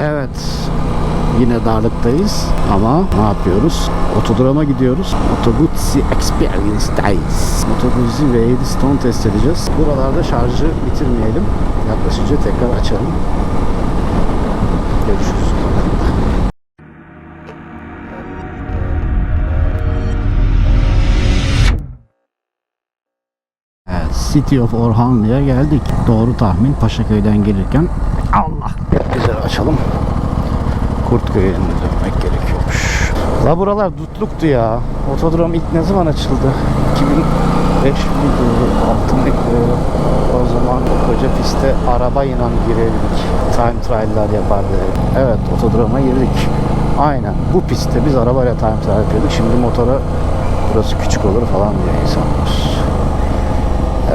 Evet. Yine darlıktayız ama ne yapıyoruz? Otodroma gidiyoruz. Otoguzzi Experience'dayız. Otoguzzi V7 Stone test edeceğiz. Buralarda şarjı bitirmeyelim. Yaklaşınca tekrar açalım. Görüşürüz. City of Orhanlı'ya geldik. Doğru tahmin Paşaköy'den gelirken Allah açalım. Kurtköy'e dönmek gerekiyormuş. La buralar dutluktu ya. Otodrom ilk ne zaman açıldı? 2005 miydi? 6 mıydı? O zaman koca piste arabayla girerdik. Time trial'lar yapardı. Evet otodroma girdik. Aynen bu pistte biz arabayla time trial yapıyorduk. Şimdi motora burası küçük olur falan diyor insanlar.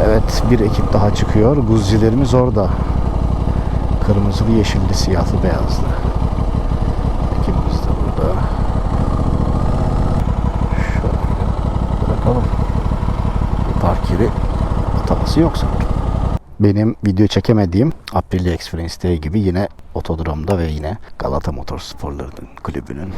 Evet bir ekip daha çıkıyor. Guzzilerimiz orada. Kırmızılı, yeşilli, siyahlı, beyazlı. Ekibimiz de burada. Şöyle bırakalım. Bir park yeri hatası yok. Benim video çekemediğim Aprilia Experience Day gibi yine otodromda ve yine Galata Motorsporları'nın kulübünün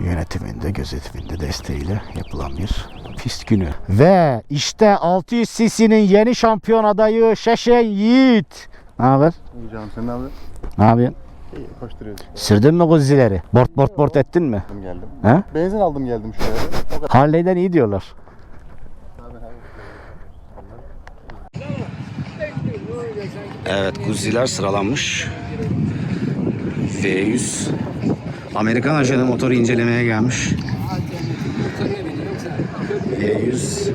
yönetiminde, gözetiminde desteğiyle yapılan bir pist günü. Ve işte 600 cc'nin yeni şampiyon adayı Şeşen Yiğit. Ne haber? İyi canım sen ne yapıyorsun? Ne yapıyorsun? İyi koşturuyoruz. Sürdün mü kuzileri? Bort bort bort ettin mi? Aldım geldim. He? Benzin aldım geldim şuraya. Harley'den iyi diyorlar. Evet kuziler sıralanmış. V100 Amerikan ajanı motoru incelemeye gelmiş. V100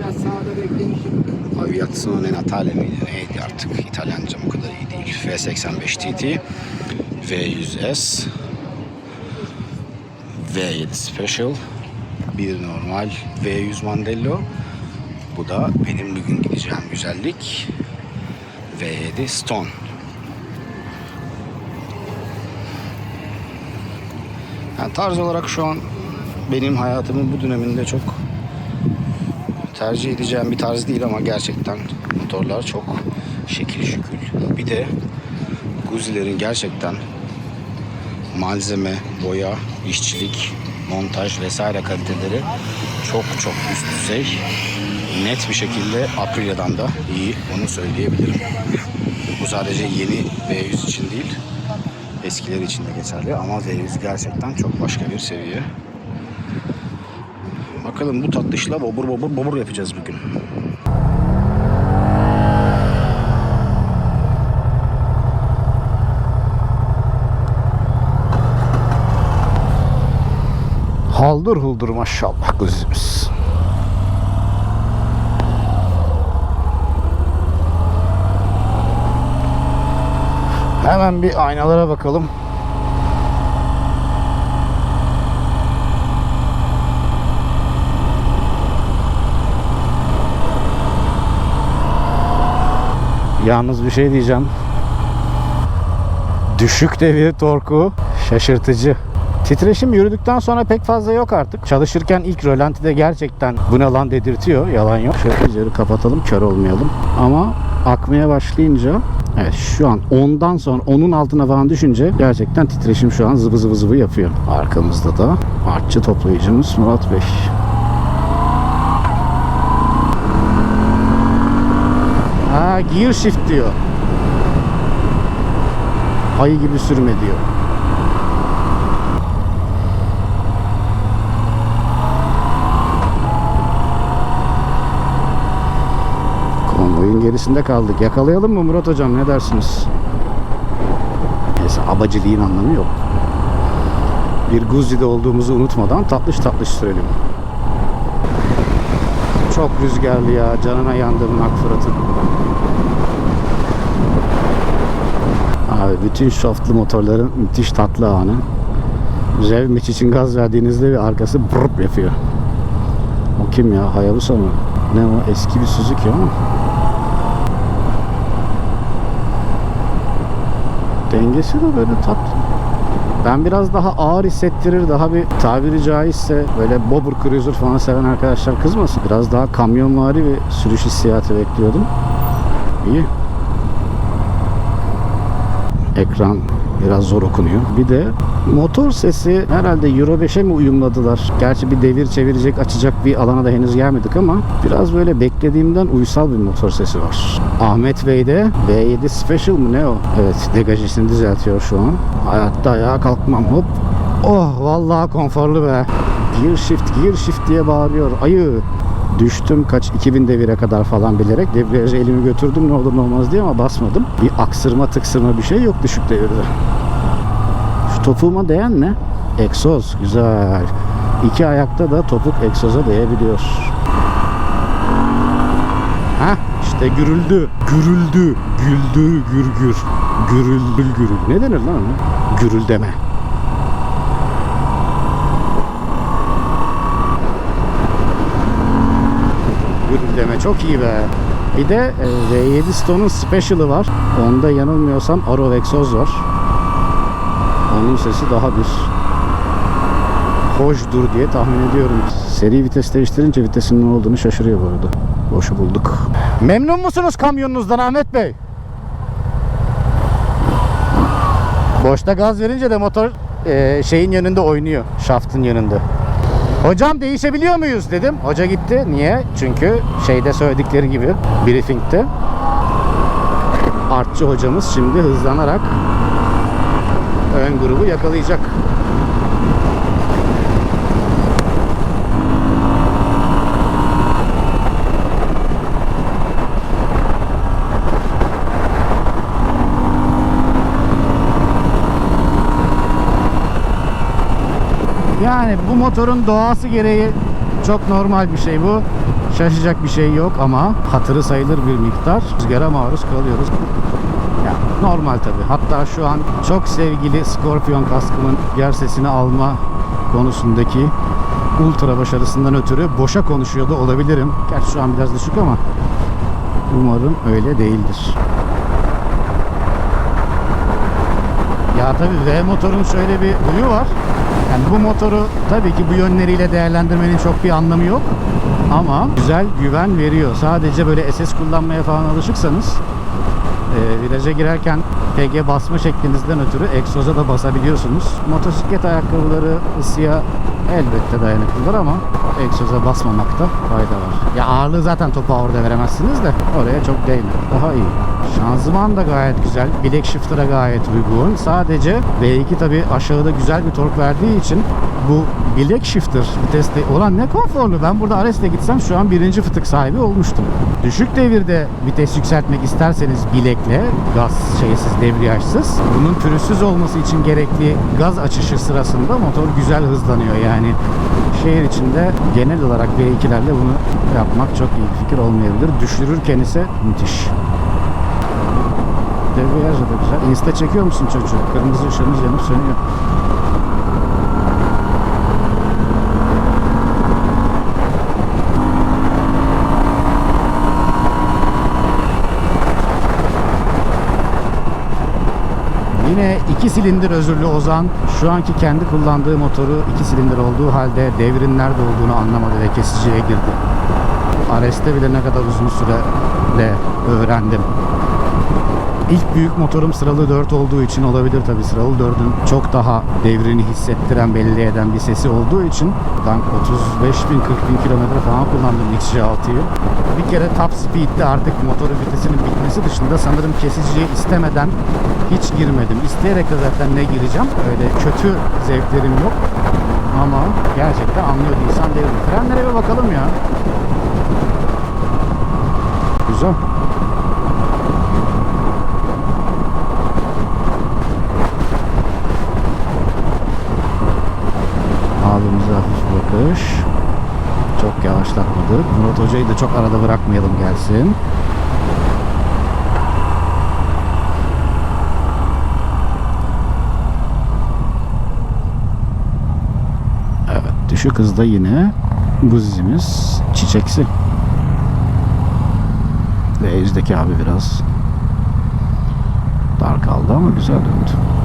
Aviazione Natale miydi neydi artık? İtalyancam o kadar iyi değil. V85 TT V100S V7 Special bir normal V100 Mandello. Bu da benim bugün gideceğim güzellik. V7 Stone. Yani tarz olarak şu an benim hayatımın bu döneminde çok tercih edeceğim bir tarz değil ama gerçekten motorlar çok şekil şükül. Bir de Guzilerin gerçekten malzeme, boya, işçilik, montaj vesaire kaliteleri çok çok üst düzey. Net bir şekilde Aprilia'dan da iyi onu söyleyebilirim. Bu sadece yeni V100 için değil, eskiler için de geçerli ama V100 gerçekten çok başka bir seviye. Bakalım bu tatlışla bobur bobur bobur yapacağız bugün. Haldır huldur maşallah kızımız. Hemen bir aynalara bakalım. Yalnız bir şey diyeceğim. Düşük devir torku şaşırtıcı. Titreşim yürüdükten sonra pek fazla yok artık. Çalışırken ilk rölantide gerçekten bu ne lan dedirtiyor. Yalan yok. Şöyle üzeri kapatalım kör olmayalım. Ama akmaya başlayınca Evet şu an 10'dan sonra onun altına falan düşünce gerçekten titreşim şu an zıvı zıvı zıvı yapıyor. Arkamızda da artçı toplayıcımız Murat Bey. Ha gear shift diyor. Ayı gibi sürme diyor. Konvoyun gerisinde kaldık. Yakalayalım mı Murat Hocam ne dersiniz? Neyse abacılığın anlamı yok. Bir Guzzi'de olduğumuzu unutmadan tatlış tatlış sürelim. Çok rüzgarlı ya. Canına yandığımın ak Fırat'ın. Abi bütün şoftlu motorların müthiş tatlı anı. Revmeç için gaz verdiğinizde bir arkası brrp yapıyor. O kim ya? Hayabusa mı? Ne o? Eski bir Suzuki ama. Dengesi de böyle tatlı. Ben biraz daha ağır hissettirir, daha bir tabiri caizse böyle bobber cruiser falan seven arkadaşlar kızmasın. Biraz daha kamyonvari bir sürüş hissiyatı bekliyordum. İyi. Ekran Biraz zor okunuyor. Bir de motor sesi herhalde Euro 5'e mi uyumladılar? Gerçi bir devir çevirecek, açacak bir alana da henüz gelmedik ama biraz böyle beklediğimden uysal bir motor sesi var. Ahmet Bey de V7 Special mı ne o? Evet, degajisini düzeltiyor şu an. Hayatta ayağa kalkmam hop. Oh vallahi konforlu be. Gear shift, gear shift diye bağırıyor. Ayı. Düştüm kaç 2000 devire kadar falan bilerek debriyajı elimi götürdüm ne olur ne olmaz diye ama basmadım. Bir aksırma tıksırma bir şey yok düşük devirde. Şu topuğuma değen ne? Egzoz. Güzel. İki ayakta da topuk egzoza değebiliyor. Ha işte gürüldü. Gürüldü. Güldü gürgür. Gürüldül gürül. Ne denir lan ona? Gürüldeme. Gürüldeme çok iyi be. Bir de e, V7 Stone'un Special'ı var. Onda yanılmıyorsam Arrow egzoz var. Onun sesi daha bir hoşdur diye tahmin ediyorum. Seri vites değiştirince vitesin ne olduğunu şaşırıyor bu arada. Boşu bulduk. Memnun musunuz kamyonunuzdan Ahmet Bey? Boşta gaz verince de motor e, şeyin yanında oynuyor. Şaftın yanında. Hocam değişebiliyor muyuz dedim. Hoca gitti. Niye? Çünkü şeyde söyledikleri gibi briefingte artçı hocamız şimdi hızlanarak ön grubu yakalayacak. Yani bu motorun doğası gereği çok normal bir şey bu. Şaşacak bir şey yok ama hatırı sayılır bir miktar. Rüzgara maruz kalıyoruz. Ya normal tabi. Hatta şu an çok sevgili Scorpion kaskımın yer sesini alma konusundaki ultra başarısından ötürü boşa konuşuyor da olabilirim. Gerçi şu an biraz düşük ama umarım öyle değildir. Ya tabii V motorun şöyle bir huyu var. Yani bu motoru tabii ki bu yönleriyle değerlendirmenin çok bir anlamı yok. Ama güzel güven veriyor. Sadece böyle SS kullanmaya falan alışıksanız e, viraja girerken PG basma şeklinizden ötürü egzoza da basabiliyorsunuz. Motosiklet ayakkabıları ısıya elbette dayanıklılar ama egzoza basmamakta fayda var. Ya ağırlığı zaten topa orada veremezsiniz de oraya çok değmiyor. Daha iyi. Şanzıman da gayet güzel. Bilek shifter'a gayet uygun. Sadece V2 tabi aşağıda güzel bir tork verdiği için bu bilek shifter viteste olan ne konforlu. Ben burada Ares'te gitsem şu an birinci fıtık sahibi olmuştum. Düşük devirde vites yükseltmek isterseniz bilekle gaz şeysiz debriyajsız bunun pürüzsüz olması için gerekli gaz açışı sırasında motor güzel hızlanıyor yani şehir içinde genel olarak V2'lerle bunu yapmak çok iyi bir fikir olmayabilir. Düşürürken ise müthiş. Debriyaj da güzel. Insta çekiyor musun çocuğu? Kırmızı ışığımız yanıp sönüyor. Yine iki silindir özürlü Ozan şu anki kendi kullandığı motoru iki silindir olduğu halde devrin nerede olduğunu anlamadı ve kesiciye girdi. Ares'te bile ne kadar uzun sürede öğrendim. İlk büyük motorum sıralı 4 olduğu için olabilir tabi sıralı 4'ün çok daha devrini hissettiren belli eden bir sesi olduğu için ben 35 bin 40 bin kilometre falan kullandım XC6'yı. Bir kere top speed'de artık motorun vitesinin bitmesi dışında sanırım kesiciye istemeden hiç girmedim. İsteyerek de zaten ne gireceğim. Öyle kötü zevklerim yok. Ama gerçekten anlıyor insan devrini. Frenlere bir bakalım ya. Güzel. Abimize hafif bakış. Çok yavaşlatmadık. Murat Hoca'yı da çok arada bırakmayalım gelsin. Evet düşük hızda yine buzimiz çiçeksi. Ve yüzdeki abi biraz dar kaldı ama güzel döndü.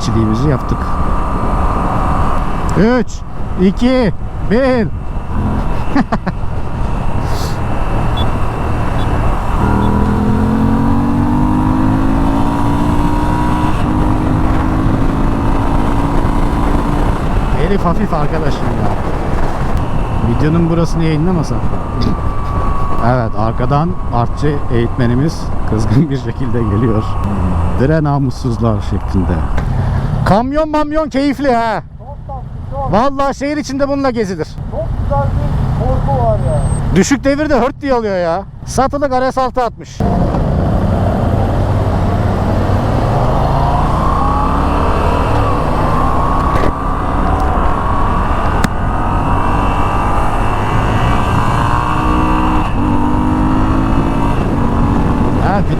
Tatlı apaçiliğimizi yaptık. 3 2 1 Herif hafif arkadaşım ya. Videonun burasını yayınlamasam. Evet arkadan artçı eğitmenimiz kızgın bir şekilde geliyor. Dire namussuzlar şeklinde. Kamyon mamyon keyifli ha. Vallahi şehir içinde bununla gezilir. Çok güzel bir korku var ya. Düşük devirde hırt diye alıyor ya. Satılık RS6 atmış.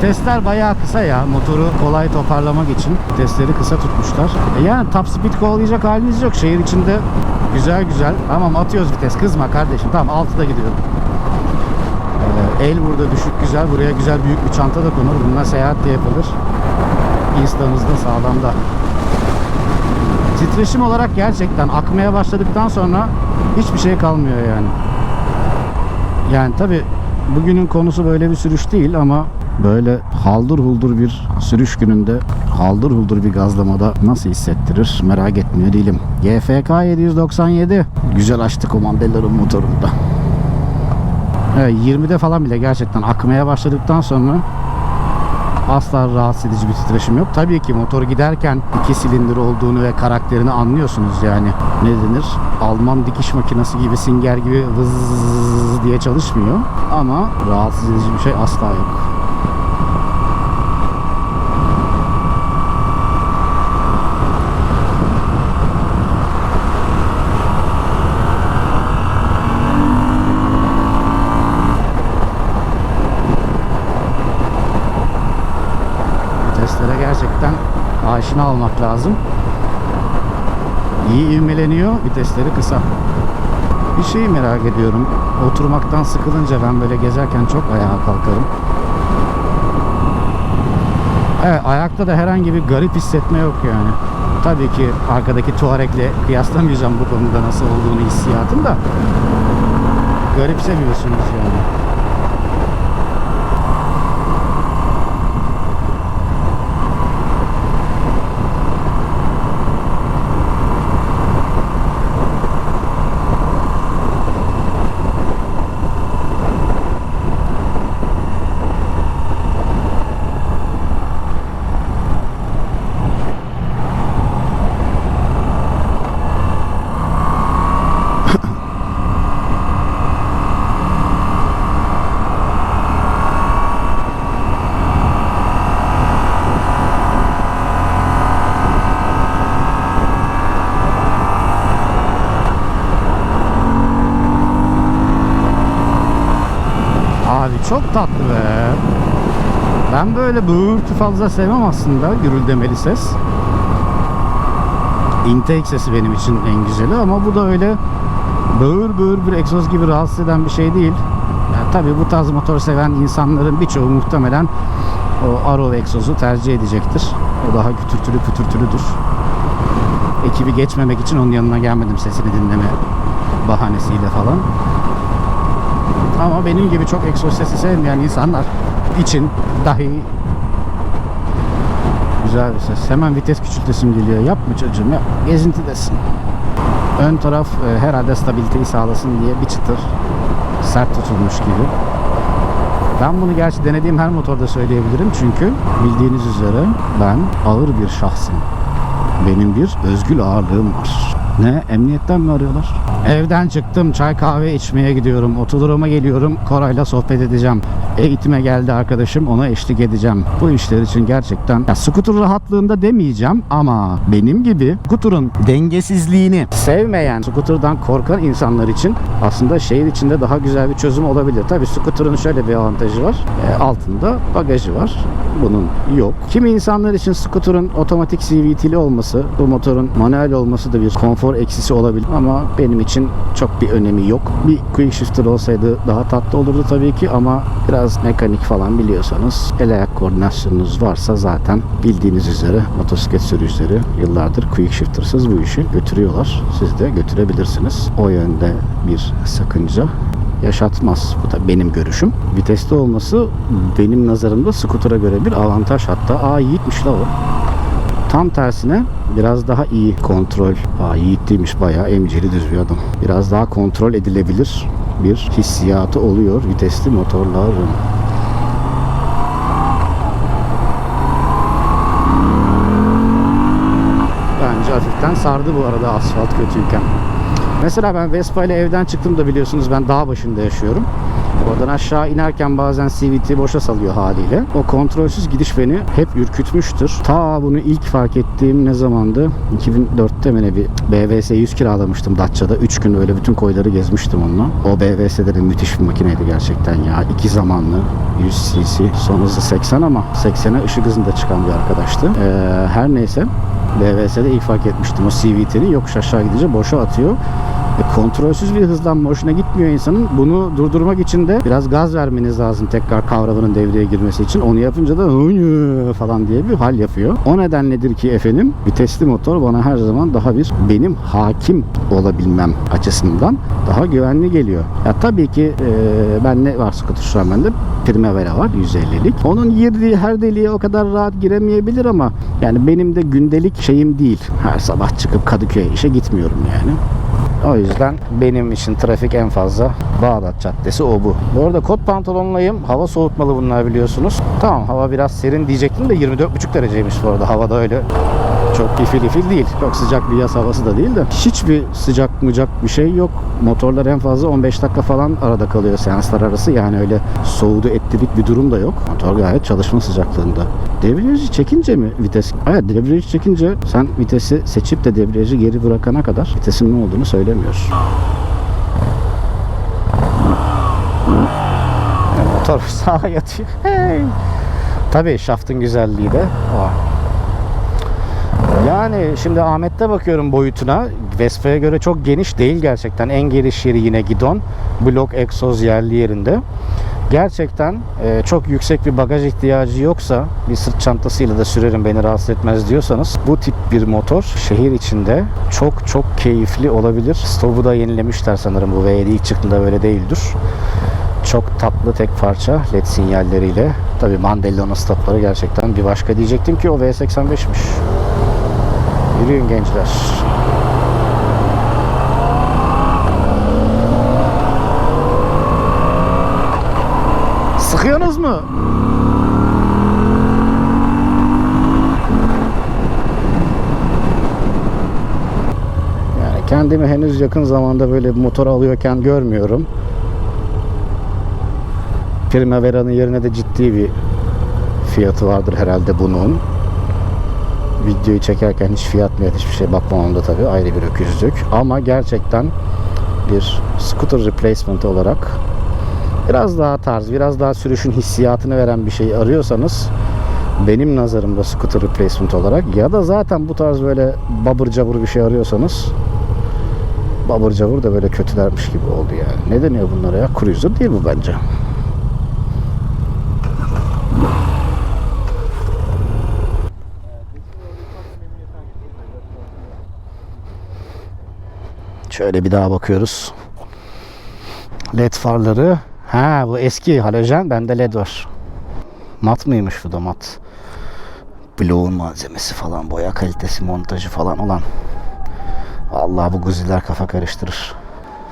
Ha, vitesler bayağı kısa ya. Motoru kolay toparlamak için vitesleri kısa tutmuşlar. E yani top speed kovalayacak haliniz yok. Şehir içinde güzel güzel. Tamam atıyoruz vites. Kızma kardeşim. Tamam 6'da gidiyorum. Ee, el burada düşük güzel. Buraya güzel büyük bir çanta da konur. Bununla seyahat de yapılır. Insta'mız da sağlamda. Titreşim olarak gerçekten akmaya başladıktan sonra hiçbir şey kalmıyor yani. Yani tabi bugünün konusu böyle bir sürüş değil ama böyle haldır huldur bir sürüş gününde haldır huldur bir gazlamada nasıl hissettirir merak etmiyor değilim. GFK 797 güzel açtı komandellerin motorunda. Evet 20'de falan bile gerçekten akmaya başladıktan sonra asla rahatsız edici bir titreşim yok. Tabii ki motor giderken iki silindir olduğunu ve karakterini anlıyorsunuz yani. Ne denir? Alman dikiş makinesi gibi singer gibi vız diye çalışmıyor. Ama rahatsız edici bir şey asla yok. Viteslere gerçekten aşina olmak lazım. İyi ivmeleniyor, vitesleri kısa. Bir şeyi merak ediyorum. Oturmaktan sıkılınca ben böyle gezerken çok ayağa kalkarım. Evet, ayakta da herhangi bir garip hissetme yok yani. Tabii ki arkadaki Tuareg'le kıyaslamayacağım bu konuda nasıl olduğunu hissiyatın da. Garipsemiyorsunuz yani. Abi çok tatlı be. Ben böyle böğürtü fazla sevmem aslında gürüldemeli ses. Intake sesi benim için en güzeli ama bu da öyle böğür böğür bir egzoz gibi rahatsız eden bir şey değil. Yani tabii bu tarz motor seven insanların birçoğu muhtemelen o Arrow egzozu tercih edecektir. O daha kütürtülü pütürtülüdür. Ekibi geçmemek için onun yanına gelmedim sesini dinleme bahanesiyle falan. Ama benim gibi çok egzoz sesi sevmeyen insanlar için dahi güzel bir ses. Hemen vites küçültesim geliyor. Yapma çocuğum yap. Gezintidesin. Ön taraf e, herhalde stabiliteyi sağlasın diye bir çıtır sert tutulmuş gibi. Ben bunu gerçi denediğim her motorda söyleyebilirim çünkü bildiğiniz üzere ben ağır bir şahsım. Benim bir özgül ağırlığım var. Ne? Emniyetten mi arıyorlar? Evden çıktım. Çay kahve içmeye gidiyorum. Otodroma geliyorum. Koray'la sohbet edeceğim. Eğitime geldi arkadaşım. Ona eşlik edeceğim. Bu işler için gerçekten ya, scooter rahatlığında demeyeceğim ama benim gibi scooter'ın dengesizliğini sevmeyen, scooter'dan korkan insanlar için aslında şehir içinde daha güzel bir çözüm olabilir. Tabii scooter'ın şöyle bir avantajı var. E, altında bagajı var. Bunun yok. Kimi insanlar için scooter'ın otomatik CVT'li olması, bu motorun manuel olması da bir konfor eksisi olabilir ama benim için için çok bir önemi yok. Bir quick shifter olsaydı daha tatlı olurdu tabii ki ama biraz mekanik falan biliyorsanız el ayak koordinasyonunuz varsa zaten bildiğiniz üzere motosiklet sürücüleri yıllardır quick shiftersız bu işi götürüyorlar. Siz de götürebilirsiniz. O yönde bir sakınca yaşatmaz. Bu da benim görüşüm. Viteste olması benim nazarımda skutura göre bir avantaj. Hatta aa yiğitmiş la o. Tam tersine biraz daha iyi kontrol. Aa Yiğit değilmiş bayağı emcili düz bir adam. Biraz daha kontrol edilebilir bir hissiyatı oluyor vitesli motorların. Bence hafiften sardı bu arada asfalt kötüyken. Mesela ben Vespa ile evden çıktım da biliyorsunuz ben dağ başında yaşıyorum. Oradan aşağı inerken bazen CVT boşa salıyor haliyle. O kontrolsüz gidiş beni hep ürkütmüştür. Ta bunu ilk fark ettiğim ne zamandı? 2004'te mi bir BVS 100 kiralamıştım Datça'da. 3 gün öyle bütün koyları gezmiştim onunla. O BVS'lerin müthiş bir makineydi gerçekten ya. İki zamanlı 100 cc. Son hızı 80 ama 80'e ışık hızında çıkan bir arkadaştı. Ee, her neyse BVS'de ilk fark etmiştim. O CVT'ni yokuş aşağı gidince boşa atıyor. E, kontrolsüz bir hızlanma hoşuna gitmiyor insanın. Bunu durdurmak için de biraz gaz vermeniz lazım tekrar kavramının devreye girmesi için. Onu yapınca da falan diye bir hal yapıyor. O nedenledir ki efendim vitesli motor bana her zaman daha bir benim hakim olabilmem açısından daha güvenli geliyor. Ya tabii ki e, ben ne var scooter şu an bende? Primavera var 150'lik. Onun girdiği her deliğe o kadar rahat giremeyebilir ama yani benim de gündelik şeyim değil. Her sabah çıkıp Kadıköy'e işe gitmiyorum yani. O yüzden benim için trafik en fazla Bağdat Caddesi o bu. Bu arada kot pantolonlayım. Hava soğutmalı bunlar biliyorsunuz. Tamam hava biraz serin diyecektim de 24,5 dereceymiş bu arada. Havada öyle çok ifil ifil değil. Çok sıcak bir yaz havası da değil de. Hiçbir sıcak mıcak bir şey yok. Motorlar en fazla 15 dakika falan arada kalıyor seanslar arası. Yani öyle soğudu ettirik bir durum da yok. Motor gayet çalışma sıcaklığında. Debriyajı çekince mi vites? Evet debriyajı çekince sen vitesi seçip de debriyajı geri bırakana kadar vitesin ne olduğunu söylemiyor. Motor sağa yatıyor. Hey. Tabii şaftın güzelliği de o. Yani şimdi Ahmet'te bakıyorum boyutuna. Vespa'ya göre çok geniş değil gerçekten. En geniş yeri yine gidon. Blok egzoz yerli yerinde. Gerçekten e, çok yüksek bir bagaj ihtiyacı yoksa bir sırt çantasıyla da sürerim beni rahatsız etmez diyorsanız bu tip bir motor şehir içinde çok çok keyifli olabilir. Stovu da yenilemişler sanırım bu V7 ilk çıktığında böyle değildir. Çok tatlı tek parça led sinyalleriyle. Tabi Mandello'nun stopları gerçekten bir başka diyecektim ki o V85'miş. Yürüyün gençler. Sıkıyorsunuz mu? Yani kendimi henüz yakın zamanda böyle bir motor alıyorken görmüyorum. Primavera'nın yerine de ciddi bir fiyatı vardır herhalde bunun. Videoyu çekerken hiç fiyat mı hiçbir şey bakmamamda tabii ayrı bir öküzlük. Ama gerçekten bir scooter replacement olarak biraz daha tarz, biraz daha sürüşün hissiyatını veren bir şey arıyorsanız benim nazarımda scooter replacement olarak ya da zaten bu tarz böyle babır cabır bir şey arıyorsanız babır cabır da böyle kötülermiş gibi oldu yani. Ne deniyor bunlara ya? Cruiser değil bu bence. Şöyle bir daha bakıyoruz. LED farları. Ha bu eski halojen. Bende LED var. Mat mıymış bu da mat? Bloğun malzemesi falan, boya kalitesi, montajı falan olan. Vallahi bu guziler kafa karıştırır.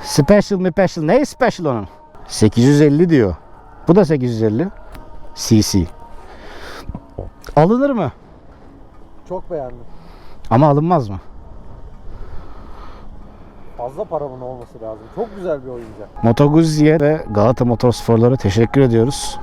Special mi special? Ne special onun? 850 diyor. Bu da 850. CC. Alınır mı? Çok beğendim. Ama alınmaz mı? Fazla para bunun olması lazım. Çok güzel bir oyuncak. Moto Guzzi'ye ve Galata Motorspor'lara teşekkür ediyoruz.